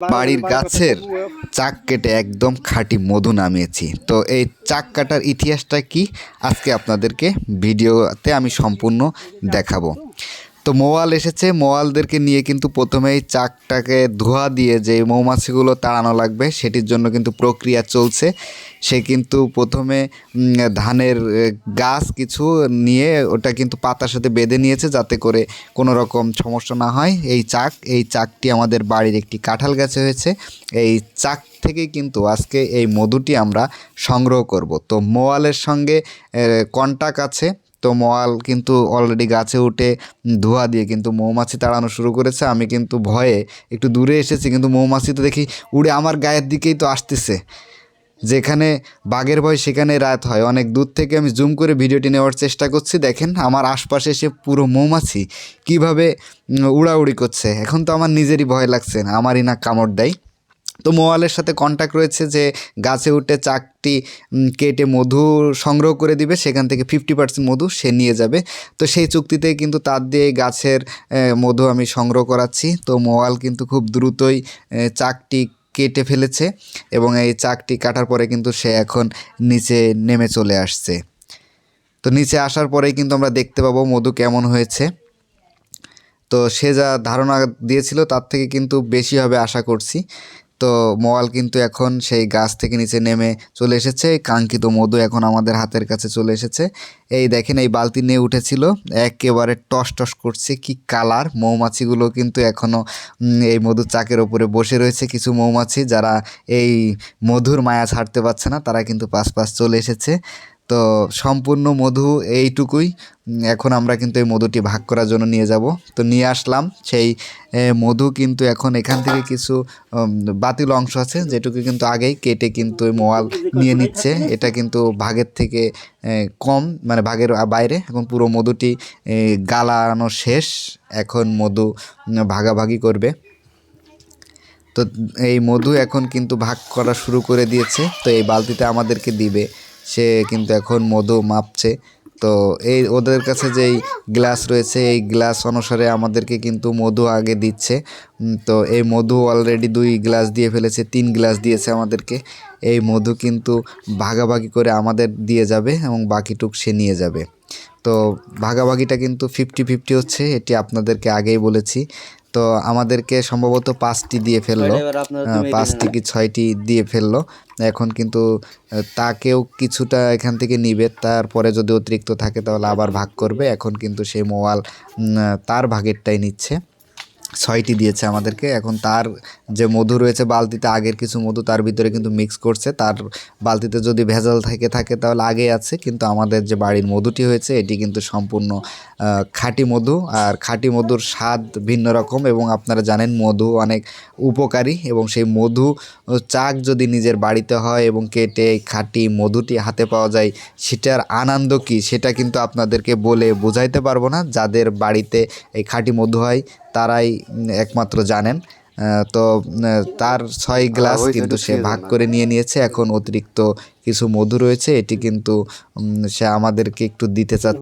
বাড়ির গাছের চাক কেটে একদম খাঁটি মধু নামিয়েছি। তো এই চাক কাটার ইতিহাসটা কি? আজকে আপনাদেরকে ভিডিওতে আমি সম্পূর্ণ দেখাবো। তো মোয়াল এসেছে, মোয়ালদেরকে নিয়ে কিন্তু প্রথমেই চাকটাকে ধোয়া দিয়ে যে মৌমাছিগুলো তাড়ানো লাগবে, সেটির জন্য কিন্তু প্রক্রিয়া চলছে। সে কিন্তু প্রথমে ধানের গাছ কিছু নিয়ে ওটা কিন্তু পাতার সাথে বেঁধে নিয়েছে যাতে করে কোনো রকম সমস্যা না হয়। এই চাক, এই চাকটি আমাদের বাড়ির একটি কাঁঠাল গাছে হয়েছে। এই চাক থেকে কিন্তু আজকে এই মধুটি আমরা সংগ্রহ করব। তো মোয়ালের সঙ্গে কন্টাক্ট আছে। তো মোয়াল কিন্তু অলরেডি গাছে উঠে ধোয়া দিয়ে কিন্তু মৌমাছি তাড়ানো শুরু করেছে। আমি কিন্তু ভয়ে একটু দূরে এসেছি, কিন্তু মৌমাছি তো দেখি উড়ে আমার গায়ের দিকেই তো আসতেছে। যেখানে বাঘের ভয় সেখানে রাত হয়। অনেক দূর থেকে আমি জুম করে ভিডিওটি নেওয়ার চেষ্টা করছি। দেখেন, আমার আশপাশে এসে পুরো মৌমাছি কীভাবে উড়াউড়ি করছে। এখন তো আমার নিজেরই ভয় লাগছে না, আমারই না কামড় দেয়। তো মোয়ালের সাথে কন্ট্যাক্ট রয়েছে যে গাছে উঠে চাকটি কেটে মধু সংগ্রহ করে দিবে, সেখান থেকে ফিফটি পার্সেন্ট মধু সে নিয়ে যাবে। তো সেই চুক্তিতে কিন্তু তার দিয়ে গাছের মধু আমি সংগ্রহ করাচ্ছি। তো মোয়াল কিন্তু খুব দ্রুতই চাকটি কেটে ফেলেছে এবং এই চাকটি কাটার পরে কিন্তু সে এখন নিচে নেমে চলে আসছে। তো নিচে আসার পরেই কিন্তু আমরা দেখতে পাবো মধু কেমন হয়েছে। তো সে যা ধারণা দিয়েছিল তার থেকে কিন্তু বেশি হবে আশা করছি। তো মোয়াল কিন্তু এখন সেই গাছ থেকে নিচে নেমে চলে এসেছে। কাঙ্ক্ষিত মধু এখন আমাদের হাতের কাছে চলে এসেছে। এই দেখেন, এই বালতি নিয়ে উঠেছিল। একেবারে টস টস করছে কি কালার। মৌমাছিগুলো কিন্তু এখনও এই মধুর চাকের ওপরে বসে রয়েছে কিছু মৌমাছি। যারা এই মধুর মায়া ছাড়তে পারছে না, তারা কিন্তু পাশ পাশ চলে এসেছে। তো সম্পূর্ণ মধু এইটুকুই। এখন আমরা কিন্তু এই মধুটি ভাগ করার জন্য নিয়ে যাব। তো নিয়ে আসলাম। সেই মধু কিন্তু এখন এখান থেকে কিছু বাতিল অংশ আছে, যেটুকু কিন্তু আগেই কেটে কিন্তু মোয়াল নিয়ে নিচ্ছে। এটা কিন্তু ভাগের থেকে কম মানে ভাগের বাইরে। এখন পুরো মধুটি গালানো শেষ। এখন মধু ভাগাভাগি করবে। তো এই মধু এখন কিন্তু ভাগ করা শুরু করে দিয়েছে। তো এই বালতিতে আমাদেরকে দিবে। সে কিন্তু এখন মধু মাপছে। তো এই ওদের কাছে যেই গ্লাস রয়েছে, এই গ্লাস অনুসারে আমাদেরকে কিন্তু মধু আগে দিচ্ছে। তো এই মধু অলরেডি দুই গ্লাস দিয়ে ফেলেছে, তিন গ্লাস দিয়েছে আমাদেরকে। এই মধু কিন্তু ভাগাভাগি করে আমাদের দিয়ে যাবে এবং বাকিটুক সে নিয়ে যাবে। তো ভাগাভাগিটা কিন্তু ফিফটি ফিফটি হচ্ছে এটি আপনাদেরকে আগেই বলেছি। তো আমাদেরকে সম্ভবত পাঁচটি দিয়ে ফেলল। পাঁচটি কি ছয়টি দিয়ে ফেলল। এখন কিন্তু তাকেও কিছুটা এখান থেকে নিবে তারপরে যদি অতিরিক্ত থাকে তাহলে আবার ভাগ করবে। এখন কিন্তু সেই মোয়াল তার ভাগেরটাই নিচ্ছে। ছয়টি দিয়েছে আমাদেরকে। এখন তার যে মধু রয়েছে, বালতিতে আগের কিছু মধু তার ভিতরে কিন্তু মিক্স করছে। তার বালতিতে যদি ভেজাল থেকে থাকে তাহলে আগে আছে, কিন্তু আমাদের যে বাড়ির মধুটি হয়েছে, এটি কিন্তু সম্পূর্ণ খাঁটি মধু। আর খাঁটি মধুর স্বাদ ভিন্ন রকম এবং আপনারা জানেন মধু অনেক উপকারী এবং সেই মধু চাক যদি নিজের বাড়িতে হয় এবং কেটে খাঁটি মধুটি হাতে পাওয়া যায়, সেটার আনন্দ কী? সেটা কিন্তু আপনাদেরকে বলে বোঝাইতে পারব না। যাদের বাড়িতে এই খাঁটি মধু হয় তারাই একমাত্র জানেন। তো তার ছয় গ্লাস কিন্তু সে ভাগ করে নিয়ে নিয়েছে। এখন অতিরিক্ত কিছু মধু রয়েছে। এটি কিন্তু সে আমাদেরকে একটু দিতে চাচ্ছে।